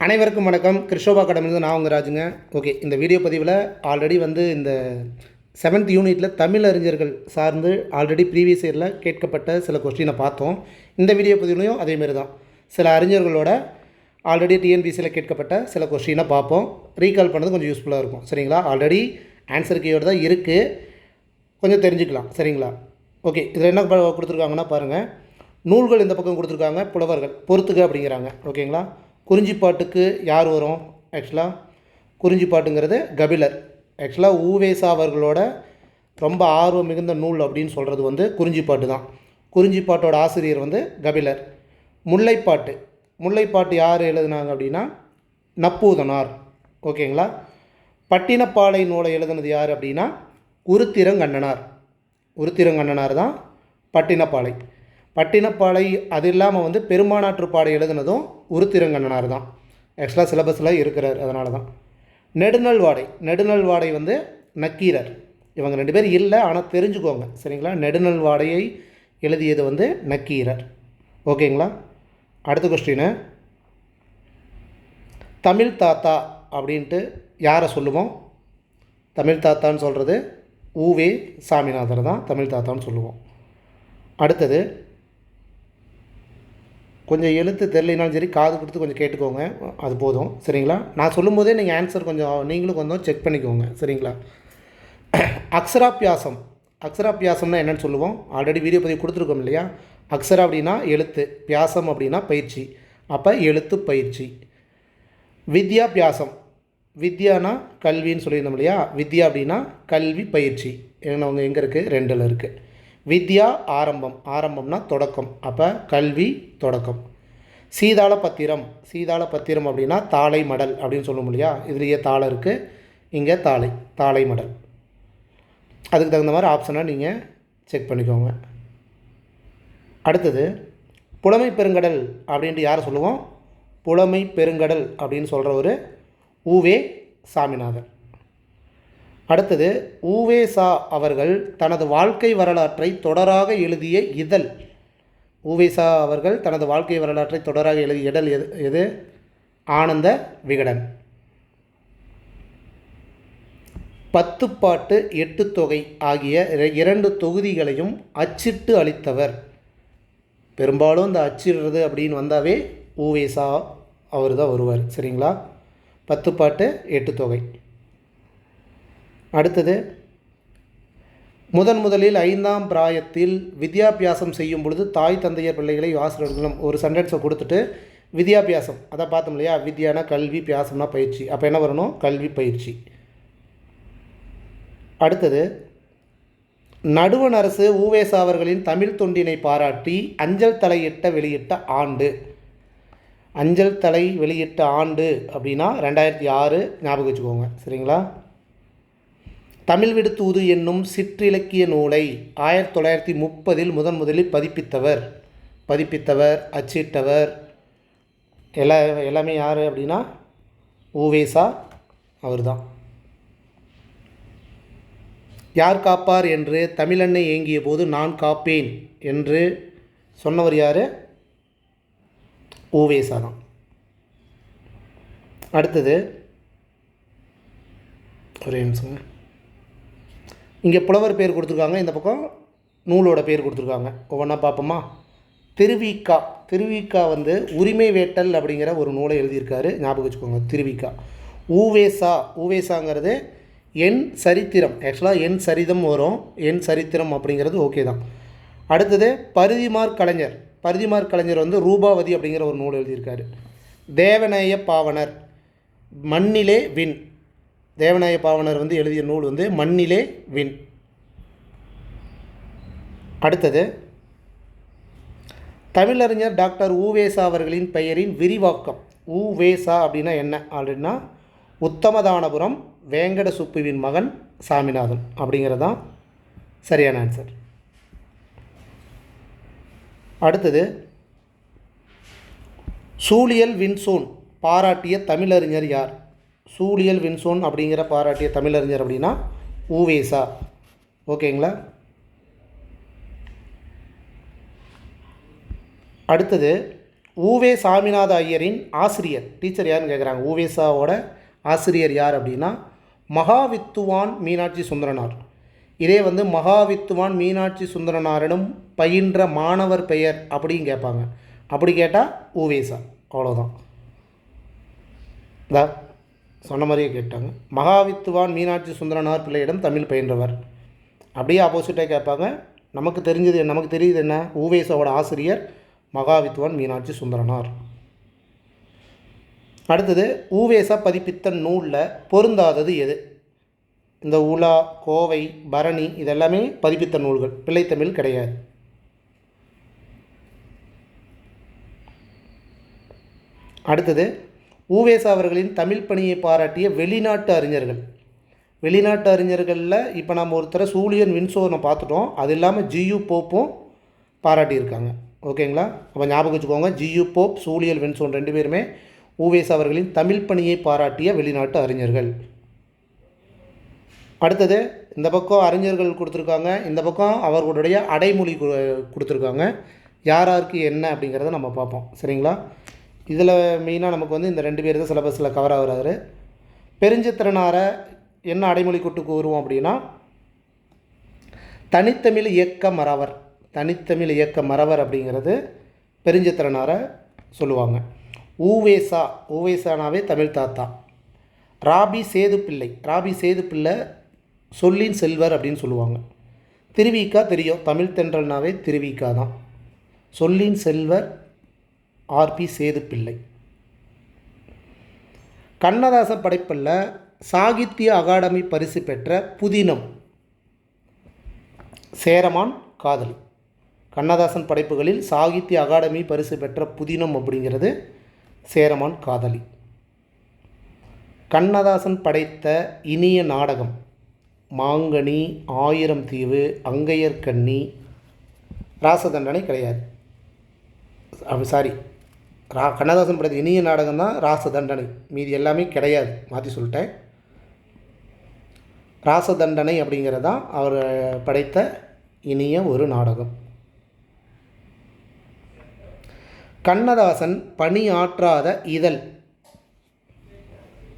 அனைவருக்கும் வணக்கம். கிருஷோபா கடமிலிருந்து நான் உங்கள் ராஜுங்க. ஓகே இந்த வீடியோ பதிவில் ஆல்ரெடி வந்து இந்த செவன்த் யூனிட்டில் தமிழ் அறிஞர்கள் சார்ந்து ஆல்ரெடி ப்ரீவியஸ் இயரில் கேட்கப்பட்ட சில கொஸ்டினை பார்த்தோம். இந்த வீடியோ பதிவுலையும் அதேமாரி தான். சில அறிஞர்களோட ஆல்ரெடி டிஎன்பிசியில் கேட்கப்பட்ட சில கொஸ்டினை பார்ப்போம். ரீகால் பண்ணது கொஞ்சம் யூஸ்ஃபுல்லாக இருக்கும். சரிங்களா? ஆல்ரெடி ஆன்சர் கீயோடு தான் இருக்குது கொஞ்சம் தெரிஞ்சுக்கலாம். சரிங்களா? ஓகே இதில் என்ன ப- கொடுத்துருக்காங்கன்னா பாருங்கள் நூல்கள் இந்த பக்கம் கொடுத்துருக்காங்க. புலவர்கள் பொறுத்துக்க அப்படிங்கிறாங்க. ஓகேங்களா? குறிஞ்சிப்பாட்டுக்கு யார் வரும்? ஆக்சுவலாக குறிஞ்சிப்பாட்டுங்கிறது கபிலர். ஆக்சுவலாக ஊவேசா அவர்களோட ரொம்ப ஆர்வம் மிகுந்த நூல் அப்படின்னு சொல்கிறது வந்து குறிஞ்சிப்பாட்டு தான். குறிஞ்சிப்பாட்டோட ஆசிரியர் வந்து கபிலர். முல்லைப்பாட்டு. முல்லைப்பாட்டு யார் எழுதுனாங்க அப்படின்னா நப்பூதனார். ஓகேங்களா பட்டினப்பாலை நூலை எழுதுனது யார் அப்படின்னா உருத்திரங்கண்ணனார். உருத்திரங்கண்ணனார் தான் பட்டினப்பாலை. பட்டினப்பாலை அது இல்லாமல் வந்து பெருமானாற்றுப்பாடை எழுதினதும் உருத்திரங்கண்ணனார் தான். எக்ஸ்ட்ரா சிலபஸில் இருக்கிறார் அதனால தான். நெடுநல் வாடை நெடுநல் வாடை வந்து நக்கீரர். இவங்க ரெண்டு பேர் இல்லை ஆனால் தெரிஞ்சுக்கோங்க. சரிங்களா? நெடுநல் வாடையை எழுதியது வந்து நக்கீரர். ஓகேங்களா? அடுத்த கொஸ்டின் தமிழ் தாத்தா அப்படின்ட்டு யாரை சொல்லுவோம்? தமிழ் தாத்தான்னு சொல்கிறது ஊவே சாமிநாதர் தான் தமிழ் தாத்தான்னு சொல்லுவோம். அடுத்தது கொஞ்சம் எழுத்து தெரியலனாலும் சரி காது கொடுத்து கொஞ்சம் கேட்டுக்கோங்க. அது போதும். சரிங்களா? நான் சொல்லும்போதே நீங்கள் ஆன்சர் கொஞ்சம் நீங்களும் கொஞ்சம் செக் பண்ணிக்கோங்க. சரிங்களா? அக்ஷராபியாசம். அக்ஷராபியாசம்னா என்னென்னு சொல்லுவோம். ஆல்ரெடி வீடியோ பதிவு கொடுத்துருக்கோம் இல்லையா? அக்ஷரா அப்படின்னா எழுத்து பியாசம் அப்படின்னா பயிற்சி. அப்போ எழுத்து பயிற்சி. வித்யாபியாசம். வித்யானா கல்வின்னு சொல்லியிருந்தோம் இல்லையா? வித்யா அப்படின்னா கல்வி பயிற்சி. அவங்க எங்கே இருக்குது ரெண்டில் இருக்குது வித்யா ஆரம்பம். ஆரம்பம்னா தொடக்கம். அப்போ கல்வி தொடக்கம். சீதாள பத்திரம். சீதாள பத்திரம் அப்படின்னா தாளை மடல் அப்படின்னு சொல்லுவோம் இல்லையா? இதுலேயே தாளை இருக்குது இங்கே தாளை தாளை மடல். அதுக்கு தகுந்த மாதிரி ஆப்ஷனை நீங்கள் செக் பண்ணிக்கோங்க. அடுத்தது புலமை பெருங்கடல் அப்படின்ட்டு யாரை சொல்லுவோம்? புலமை பெருங்கடல் அப்படின்னு சொல்கிற ஒரு ஊவே சாமிநாதன். அடுத்தது ஊவேசா அவர்கள் தனது வாழ்க்கை வரலாற்றை தொடராக எழுதிய இதழ். ஊவேசா அவர்கள் தனது வாழ்க்கை வரலாற்றை தொடராக எழுதிய இடல் எது எது? ஆனந்த விகடன். பத்துப்பாட்டு எட்டு தொகை ஆகிய இரண்டு தொகுதிகளையும் அச்சிட்டு அளித்தவர். பெரும்பாலும் இந்த அச்சிடுறது அப்படின்னு வந்தாவே ஊவேசா அவர் தான் வருவார் சரிங்களா? பத்து பாட்டு எட்டு தொகை. அடுத்தது முதன் முதலில் ஐந்தாம் பிராயத்தில் வித்யாபியாசம் செய்யும் பொழுது தாய் தந்தையர் பிள்ளைகளை ஆசிரியர்களும் ஒரு சென்டென்ஸை கொடுத்துட்டு வித்யாபியாசம் அதை பார்த்தோம் இல்லையா? வித்யானா கல்வி பியாசம்னா பயிற்சி. அப்போ என்ன வரணும்? கல்வி பயிற்சி. அடுத்தது நடுவண் அரசு ஊவேசா அவர்களின் தமிழ் தொண்டினை பாராட்டி அஞ்சல் தலையிட்ட வெளியிட்ட ஆண்டு. அஞ்சல் தலை வெளியிட்ட ஆண்டு அப்படின்னா ரெண்டாயிரத்தி ஆறு ஞாபகம் வச்சுக்கோங்க. சரிங்களா? தமிழ் விடுத்தூது என்னும் சிற்றிலக்கிய நூலை ஆயிரத்தி தொள்ளாயிரத்தி முப்பதில் முதன் முதலில் பதிப்பித்தவர். பதிப்பித்தவர் அச்சிட்டவர் எல்லா எல்லாமே யார் அப்படின்னா ஊவேசா அவர் தான் யார் காப்பார் என்று தமிழன்னை ஏங்கிய போது நான் காப்பேன் என்று சொன்னவர் யார்? ஊவேசா தான் அடுத்தது ஒரே நிமிஷங்க இங்கே புலவர் பேர் கொடுத்துருக்காங்க இந்த பக்கம் நூலோட பேர் கொடுத்துருக்காங்க. ஒவ்வொன்றா பார்ப்போமா? திருவிக்கா. திருவிக்கா வந்து உரிமை வேட்டல் அப்படிங்கிற ஒரு நூலை எழுதியிருக்காரு. ஞாபகம் வச்சுக்கோங்க திருவிக்கா. ஊவேசா. ஊவேசாங்கிறது என் சரித்திரம். ஆக்சுவலாக என் சரிதம் வரும். என் சரித்திரம் அப்படிங்கிறது ஓகே தான். அடுத்தது பருதிமார் கலைஞர். பருதிமார் கலைஞர் வந்து ரூபாவதி அப்படிங்கிற ஒரு நூல் எழுதியிருக்காரு. தேவநேய பாவனர். மண்ணிலே வின் தேவநாய பாவனர் வந்து எழுதிய நூல் வந்து மண்ணிலே வின் அடுத்தது தமிழறிஞர் டாக்டர் ஊவேசா அவர்களின் பெயரின் விரிவாக்கம். ஊவேசா அப்படின்னா என்ன? அப்படின்னா உத்தமதானபுரம் வேங்கட சுப்புவின் மகன் சாமிநாதன் அப்படிங்கிறது தான் சரியான ஆன்சர் அடுத்தது சூழியல் வின்சோன் பாராட்டிய தமிழறிஞர் யார்? சூழியல் வின்சோன் அப்படிங்கிற பாராட்டிய தமிழறிஞர் அப்படின்னா ஊவேசா. ஓகேங்களா? அடுத்தது ஊவே சாமிநாத ஐயரின் ஆசிரியர். டீச்சர் யாருன்னு கேட்குறாங்க ஊவேசாவோட ஆசிரியர் யார் அப்படின்னா மகாவித்துவான் மீனாட்சி சுந்தரனார். இதே வந்து மகாவித்துவான் மீனாட்சி சுந்தரனாரிடம் பயின்ற மாணவர் பெயர் அப்படின்னு கேட்பாங்க. அப்படி கேட்டால் ஊவேசா. அவ்வளோதான் இதா சொன்ன மாதிரியே கேட்டாங்க. மகாவித்துவான் மீனாட்சி சுந்தரனார் பிள்ளையிடம் தமிழ் பயின்றவர். அப்படியே ஆப்போசிட்டாக கேட்பாங்க. நமக்கு தெரிஞ்சது நமக்கு தெரியுது என்ன? ஊவேசோட ஆசிரியர் மகாவித்துவான் மீனாட்சி சுந்தரனார். அடுத்தது ஊவேசா பதிப்பித்த நூலில் பொருந்தாதது எது? இந்த உலா கோவை பரணி இதெல்லாமே பதிப்பித்த நூல்கள். பிள்ளைத்தமிழ் கிடையாது. அடுத்தது ஊவேசா அவர்களின் தமிழ் பணியை பாராட்டிய வெளிநாட்டு அறிஞர்கள். வெளிநாட்டு அறிஞர்களில் இப்போ நம்ம ஒருத்தரை சூழியன் வின்சோனை பார்த்துட்டோம். அது இல்லாமல் ஜியு போப்பும் பாராட்டியிருக்காங்க. ஓகேங்களா? அப்போ ஞாபகம் வச்சுக்கோங்க. ஜியு போப் சூழியல் வின்சோன் ரெண்டு பேருமே ஊவேஸ் அவர்களின் தமிழ் பணியை பாராட்டிய வெளிநாட்டு அறிஞர்கள். அடுத்தது இந்த பக்கம் அறிஞர்கள் கொடுத்துருக்காங்க. இந்த பக்கம் அவர்களுடைய அடைமொழி கு- கொடுத்துருக்காங்க. யாராருக்கு என்ன அப்படிங்கிறத நம்ம பார்ப்போம். சரிங்களா? இதில் மெயினாக நமக்கு வந்து இந்த ரெண்டு பேர் தான் சிலபஸில் கவர் ஆகுறாரு. பெருஞ்சித்திரனாரை என்ன அடைமொழி கூட்டு கூறுவோம் அப்படின்னா தனித்தமிழ் இயக்க மறவர். தனித்தமிழ் இயக்க மறவர் அப்படிங்கிறது பெருஞ்சித்திரனாரை சொல்லுவாங்க. ஊவேசா ஊவேசானாவே தமிழ் தாத்தா. ராபி சேதுப்பிள்ளை ராபி சேதுப்பிள்ளை சொல்லின் செல்வர் அப்படின்னு சொல்லுவாங்க. திருவிக்கா தெரியும் தமிழ் தென்றல்னாவே திருவிக்கா தான் சொல்லின் செல்வர் ஆர்பி சேதுப்பிள்ளை கண்ணதாசன் படைப்பில் சாகித்ய அகாடமி பரிசு பெற்ற புதினம். சேரமான் காதலி. கண்ணதாசன் படைப்புகளில் சாகித்ய அகாடமி பரிசு பெற்ற புதினம் அப்படிங்கிறது சேரமான் காதலி. கண்ணதாசன் படைத்த இனிய நாடகம் மாங்கனி ஆயிரம் தீவு அங்கையர் கன்னி ராசதண்டனை கிடையாது. சாரி ரா கண்ணதாசன் படைத்த இனிய நாடகம் தான் ராசதண்டனை மீதி எல்லாமே கிடையாது மாற்றி சொல்லிட்டேன். ராசதண்டனை அப்படிங்கிறது தான் அவர் படைத்த இனிய ஒரு நாடகம். கண்ணதாசன் பணியாற்றாத இதழ்.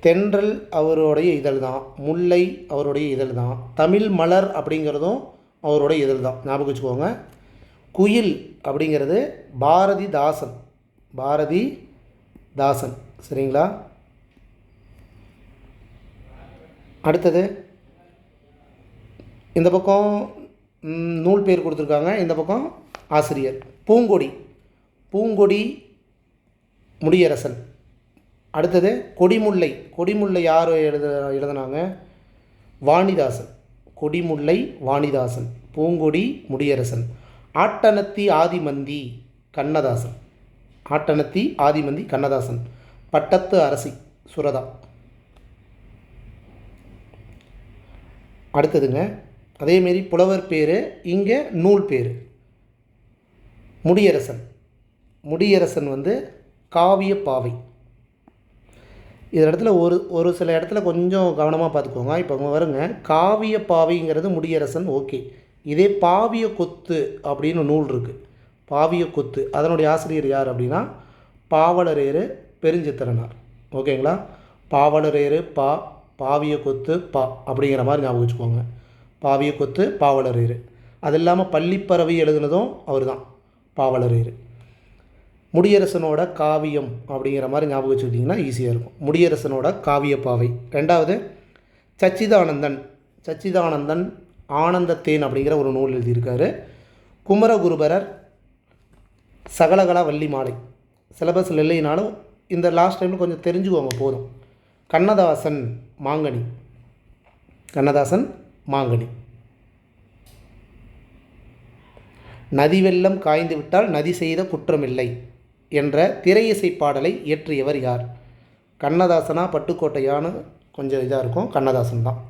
தென்றல் அவருடைய இதழ் தான் முல்லை அவருடைய இதழ் தான் தமிழ் மலர் அப்படிங்கிறதும் அவருடைய இதழ் தான். ஞாபகம் வச்சுக்கோங்க. குயில் அப்படிங்கிறது பாரதிதாசன் பாரதி தாசன். சரிங்களா? அடுத்தது இந்த பக்கம் நூல் பேர் கொடுத்துருக்காங்க. இந்த பக்கம் ஆசிரியர். பூங்கொடி. பூங்கொடி முடியரசன். அடுத்தது கொடிமுல்லை. கொடிமுல்லை யார் எழுத எழுதினாங்க? வாணிதாசன். கொடிமுல்லை வாணிதாசன். பூங்கொடி முடியரசன். ஆட்டனத்தி ஆதிமந்தி கண்ணதாசன். ஆட்டனத்தி ஆதிமந்தி கண்ணதாசன். பட்டத்து அரசி சுரதா. அடுத்ததுங்க அதேமாரி புலவர் பேர் இங்கே நூல் பேர். முடியரசன். முடியரசன் வந்து காவிய பாவை. இந்த இடத்துல ஒரு ஒரு சில இடத்துல கொஞ்சம் கவனமாக பார்த்துக்கோங்க இப்போ வருங்க காவிய பாவைங்கிறது முடியரசன் ஓகே. இதே பாவிய கொத்து அப்படின்னு நூல் இருக்குது பாவிய கொத்து. அதனுடைய ஆசிரியர் யார் அப்படின்னா பாவலரேறு பெருஞ்சித்திரனார். ஓகேங்களா? பாவலரேறு பா பாவிய கொத்து பா அப்படிங்கிற மாதிரி ஞாபகம் வச்சுக்கோங்க. பாவிய கொத்து பாவலரேறு. அது இல்லாமல் பள்ளிப்பறவை எழுதுனதும் அவர் தான் பாவலரேறு. முடியரசனோட காவியம் அப்படிங்கிற மாதிரி ஞாபகம் வச்சுக்கிட்டிங்கன்னா ஈஸியாக இருக்கும். முடியரசனோட காவியப்பாவை. ரெண்டாவது சச்சிதானந்தன் சச்சிதானந்தன் ஆனந்தத்தேன் அப்படிங்கிற ஒரு நூல் எழுதியிருக்காரு. குமரகுருபரர் சகலகலா வள்ளி மாலை. சிலபஸில் இல்லைனாலும் இந்த லாஸ்ட் டைமில் கொஞ்சம் தெரிஞ்சுக்கோங்க போதும். கண்ணதாசன் மாங்கனி. கண்ணதாசன் மாங்கனி. நதி வெள்ளம் காய்ந்து விட்டால் நதி செய்த குற்றமில்லை என்ற திரையிசை பாடலை இயற்றியவர் யார்? கண்ணதாசனா பட்டுக்கோட்டையான்னு கொஞ்சம் இதாக இருக்கும் கண்ணதாசன் தான்.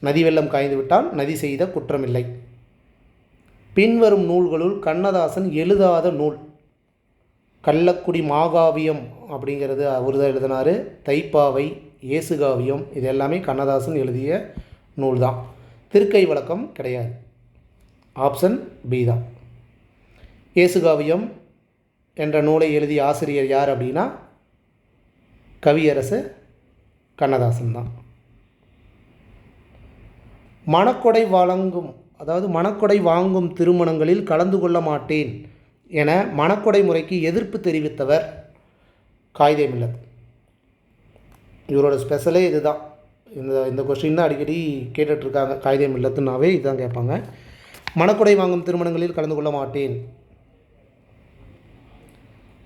நதி வெள்ளம் காய்ந்து விட்டால் நதி செய்த குற்றமில்லை. பின்வரும் நூல்களுள் கண்ணதாசன் எழுதாத நூல். கள்ளக்குடி மாகாவியம் அப்படிங்கிறது அவர் தான் எழுதினார். தைப்பாவை இயேசுகாவியம் இது எல்லாமே கண்ணதாசன் எழுதிய நூல் தான் திருக்கை வழக்கம் கிடையாது. ஆப்ஷன் பி தான். இயேசுகாவியம் என்ற நூலை எழுதிய ஆசிரியர் யார் அப்படின்னா கவியரசு கண்ணதாசன் தான். மணக்கொடை வழங்கும் அதாவது மணக்கொடை வாங்கும் திருமணங்களில் கலந்து கொள்ள மாட்டேன் என மணக்கொடை முறைக்கு எதிர்ப்பு தெரிவித்தவர் காயிதே மில்லத். இவரோட ஸ்பெஷலே இதுதான். இந்த இந்த கொஸ்டின் தான் அடிக்கடி கேட்டுட்ருக்காங்க காயிதே மில்லத்துனாவே இதுதான் கேட்பாங்க. மணக்கொடை வாங்கும் திருமணங்களில் கலந்து கொள்ள மாட்டேன்.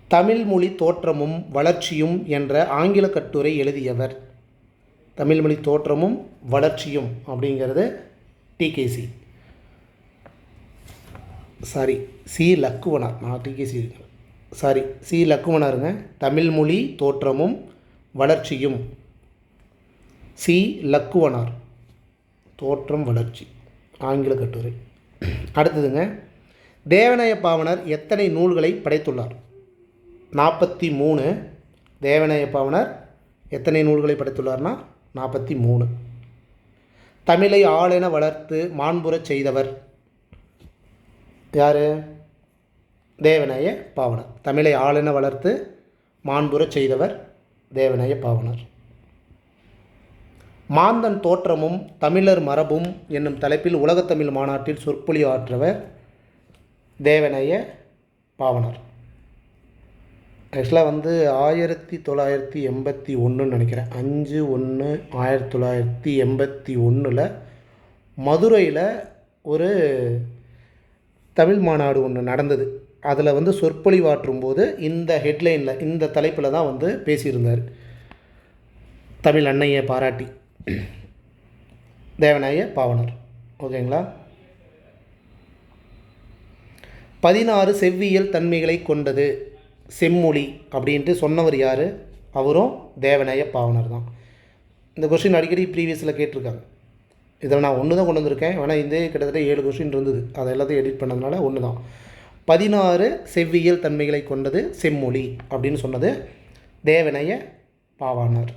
தமிழ் மொழி தோற்றமும் வளர்ச்சியும் என்ற ஆங்கில கட்டுரை எழுதியவர். தமிழ் மொழி தோற்றமும் வளர்ச்சியும் அப்படிங்கிறது டிகேசி சாரி சி லக்குவனார் நான் டிகேசி சாரி சி லக்குவனாருங்க. தமிழ் மொழி தோற்றமும் வளர்ச்சியும். சி லக்குவனார் தோற்றம் வளர்ச்சி. ஆங்கில கட்டுரை. அடுத்ததுங்க தேவநாய பாவனர் எத்தனை நூல்களை படைத்துள்ளார்? நாற்பத்தி மூணு. தேவநாய பாவனர் எத்தனை நூல்களை படைத்துள்ளார்னா நாற்பத்தி மூணு. தமிழை ஆளென வளர்த்து மாண்புறச் செய்தவர் யார்? தேவநாய பாவனர். தமிழை ஆளென வளர்த்து மாண்புறச் செய்தவர் தேவநாய பாவனர். மாந்தன் தோற்றமும் தமிழர் மரபும் என்னும் தலைப்பில் உலகத்தமிழ் மாநாட்டில் சொற்பொழி ஆற்றவர் தேவநேய பாவனர். ஆக்சுவலாக வந்து ஆயிரத்தி தொள்ளாயிரத்தி எண்பத்தி ஒன்றுன்னு நினைக்கிறேன். அஞ்சு ஒன்று ஆயிரத்தி தொள்ளாயிரத்தி எண்பத்தி ஒன்றில் மதுரையில் ஒரு தமிழ் மாநாடு ஒன்று நடந்தது. அதில் வந்து சொற்பொழிவாற்றும் போது இந்த ஹெட்லைனில் இந்த தலைப்பில் தான் வந்து பேசியிருந்தார். தமிழ் அன்னையை பாராட்டி. தேவநாய பாவனர். ஓகேங்களா? பதினாறு செவ்வியல் தன்மைகளை கொண்டது செம்மொழி அப்படின்ட்டு சொன்னவர் யார்? அவரும் தேவநாய பாவனர் தான். இந்த கொஷின் அடிக்கடி ப்ரீவியஸில் கேட்டிருக்காங்க. இதில் நான் ஒன்று தான் கொண்டு வந்திருக்கேன். வேணால் இந்த கிட்டத்தட்ட ஏழு கொஸ்டின் இருந்தது. அதை எல்லாத்தையும் எடிட் பண்ணதுனால ஒன்று தான். பதினாறு செவ்வியல் தன்மைகளை கொண்டது செம்மொழி அப்படின்னு சொன்னது தேவனைய பாவாணர்.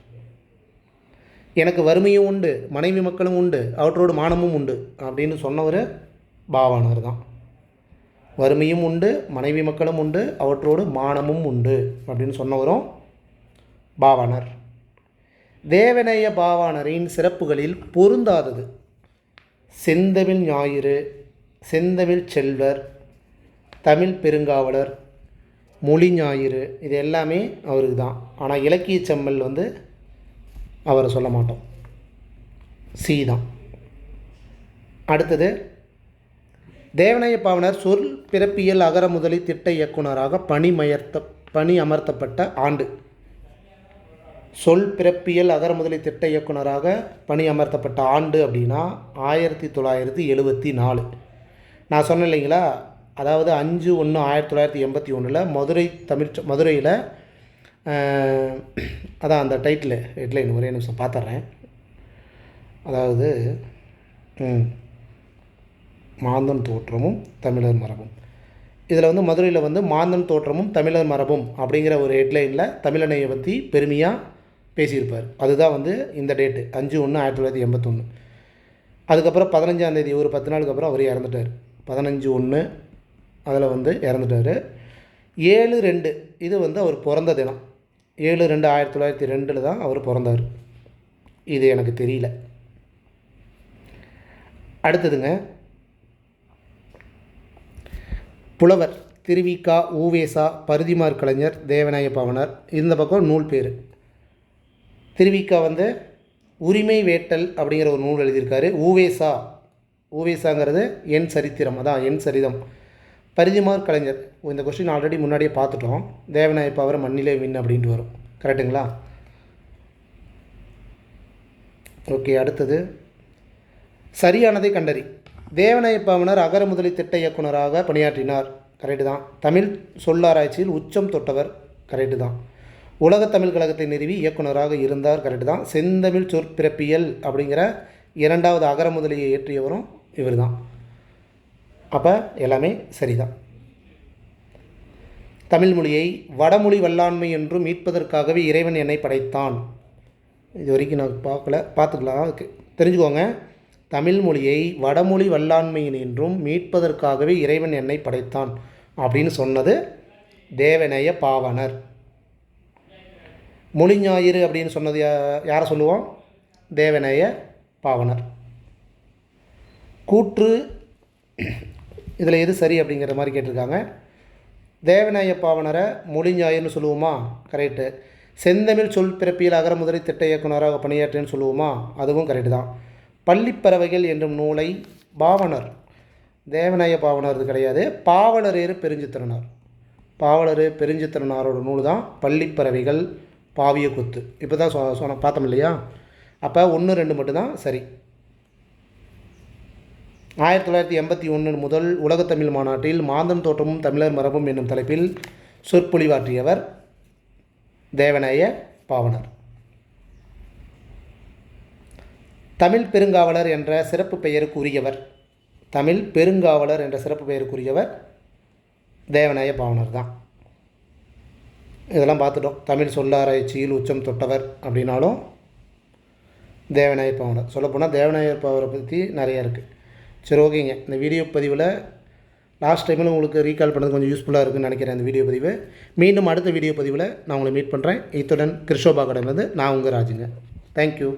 எனக்கு வறுமையும் உண்டு மனைவி மக்களும் உண்டு அவற்றோடு மானமும் உண்டு அப்படின்னு சொன்னவர் பாவாணர் தான். வறுமையும் உண்டு மனைவி மக்களும் உண்டு அவற்றோடு மானமும் உண்டு அப்படின்னு சொன்னவரும் பாவாணர். தேவநேய பாவாணரின் சிறப்புகளில் பொருந்தாதது. செந்தமிழ் ஞாயிறு செந்தமிழ் செல்வர் தமிழ் பெருங்காவலர் மொழி ஞாயிறு இது எல்லாமே அவருக்கு தான் ஆனால் இலக்கிய செம்மல் வந்து அவரை சொல்ல மாட்டோம். சி தான். அடுத்தது தேவநாய பாவனர் சொல் பிறப்பியல் அகர முதலி திட்ட இயக்குனராக பணிமயர்த்த பணி அமர்த்தப்பட்ட ஆண்டு. சொல் பிறப்பியல் அகர முதலை திட்ட இயக்குனராக பணி அமர்த்தப்பட்ட ஆண்டு அப்படின்னா ஆயிரத்தி தொள்ளாயிரத்தி எழுபத்தி நாலு. நான் சொன்னேன் இல்லைங்களா? அதாவது அஞ்சு ஒன்று ஆயிரத்தி தொள்ளாயிரத்தி எண்பத்தி ஒன்றில் மதுரை தமிழ் மதுரையில் அதான் அந்த டைட்டில் ஹெட்லைன் ஒரே நிமிஷம் பார்த்துட்றேன் அதாவது மாந்தன் தோற்றமும் தமிழர் மரபும். இதில் வந்து மதுரையில் வந்து மாந்தன் தோற்றமும் தமிழர் மரபும் அப்படிங்கிற ஒரு ஹெட்லைனில் தமிழனையை பற்றி பெருமையாக பேசியிருப்பார். அதுதான் வந்து இந்த டேட்டு. அஞ்சு ஒன்று ஆயிரத்தி தொள்ளாயிரத்தி எண்பத்தொன்று அதுக்கப்புறம் பதினஞ்சாந்தேதி ஒரு பத்து நாளுக்கு அப்புறம் அவர் இறந்துட்டார். பதினஞ்சு ஒன்று அதில் வந்து இறந்துட்டார். ஏழு ரெண்டு இது வந்து அவர் பிறந்த தினம். ஏழு ரெண்டு ஆயிரத்தி தொள்ளாயிரத்தி ரெண்டில் தான் அவர் பிறந்தார். இது எனக்கு தெரியல. அடுத்ததுங்க புலவர் திருவிக்கா ஊவேசா பருதிமார் கலைஞர் தேவநாய பாவனர் இந்த பக்கம் நூல் பேர். திருவிக்கா வந்து உரிமை வேட்டல் அப்படிங்கிற ஒரு நூல் எழுதியிருக்காரு. ஊவேசா. ஊவேசாங்கிறது என் சரித்திரம். அதான் என் சரிதம். பரிதிமார் கலைஞர். இந்த கொஸ்டின் ஆல்ரெடி முன்னாடியே பார்த்துட்டோம். தேவநாய பாவர மண்ணிலே வின் அப்படின்ட்டு வரும். கரெக்டுங்களா ஓகே அடுத்தது. சரியானதை கண்டறி. தேவநாய பாவனர் அகர முதலி திட்ட இயக்குனராக பணியாற்றினார். கரெக்டு தான். தமிழ் சொல்லாராய்ச்சியில் உச்சம் தொட்டவர். கரெக்டு தான். உலகத் தமிழ் கழகத்தை நிறுவி இயக்குனராக இருந்தார் கரெக்டு தான். செந்தமிழ் சொற்பிறப்பியல் அப்படிங்கிற இரண்டாவது அகர முதலியை இயற்றியவரும் இவர் தான் அப்போ எல்லாமே சரிதான். தமிழ் மொழியை வடமொழி வல்லாண்மை என்று மீட்பதற்காகவே இறைவன் என்னை படைத்தான். இது வரைக்கும் நான் பார்க்கல பார்த்துக்கலாம். ஓகே. தெரிஞ்சுக்கோங்க. தமிழ் மொழியை வடமொழி வல்லாண்மையின் என்றும் மீட்பதற்காகவே இறைவன் என்னை படைத்தான் அப்படின்னு சொன்னது தேவநேய பாவனர். மொழி ஞாயிறு அப்படின்னு சொன்னது யா- யாரை சொல்லுவோம்? தேவநேய பாவனர். கூற்று இதில் எது சரி அப்படிங்கிற மாதிரி கேட்டிருக்காங்க. தேவநாய பாவனரை மொழி ஞாயிறுன்னு சொல்லுவோமா? கரெக்டு செந்தமிழ் சொல் பிறப்பியில் அகர திட்ட இயக்குனராக பணியாற்றுன்னு சொல்லுவோமா? அதுவும் கரெக்டு தான். பள்ளிப்பறவைகள் என்னும் நூலை பாவனர். தேவநாய பாவனர் இது கிடையாது. பாவலரேறு பெருஞ்சித்திரனார். பாவலர் பெருஞ்சித்திரனாரோட நூல் தான் பள்ளிப்பறவைகள் பாவிய குத்து. இப்போ தான் சொ சொன்ன பார்த்தோம் இல்லையா? அப்போ ஒன்று ரெண்டு மட்டும்தான் சரி. ஆயிரத்தி தொள்ளாயிரத்தி எண்பத்தி ஒன்று முதல் உலகத்தமிழ் மாநாட்டில் மாந்தன் தோட்டமும் தமிழர் மரபும் என்னும் தலைப்பில் சொற்பொழிவாற்றியவர் தேவநாய பாவனர். தமிழ் பெருங்காவலர் என்ற சிறப்பு பெயருக்கு உரியவர் தமிழ் பெருங்காவலர் என்ற சிறப்பு பெயருக்குரியவர் தேவநாய பாவனர் தான் இதெல்லாம் பார்த்துட்டோம். தமிழ் சொல்லாராய்ச்சியில் உச்சம் தொட்டவர் அப்படின்னாலும் தேவநாயர் பாவனர் சொல்லப்போனால் தேவநாயர் பாவரை பற்றி நிறையா இருக்குது சரி ஓகேங்க. இந்த வீடியோ பதிவில் லாஸ்ட் டைமில் உங்களுக்கு ரீகால் பண்ணது கொஞ்சம் யூஸ்ஃபுல்லாக இருக்குன்னு நினைக்கிறேன் இந்த வீடியோ பதிவு. மீண்டும் அடுத்த வீடியோ பதிவில் நான் உங்களை மீட் பண்ணுறேன் இத்துடன் கிருஷோபா கடை வந்து நான் உங்கள் ராஜுங்க. தேங்க்யூ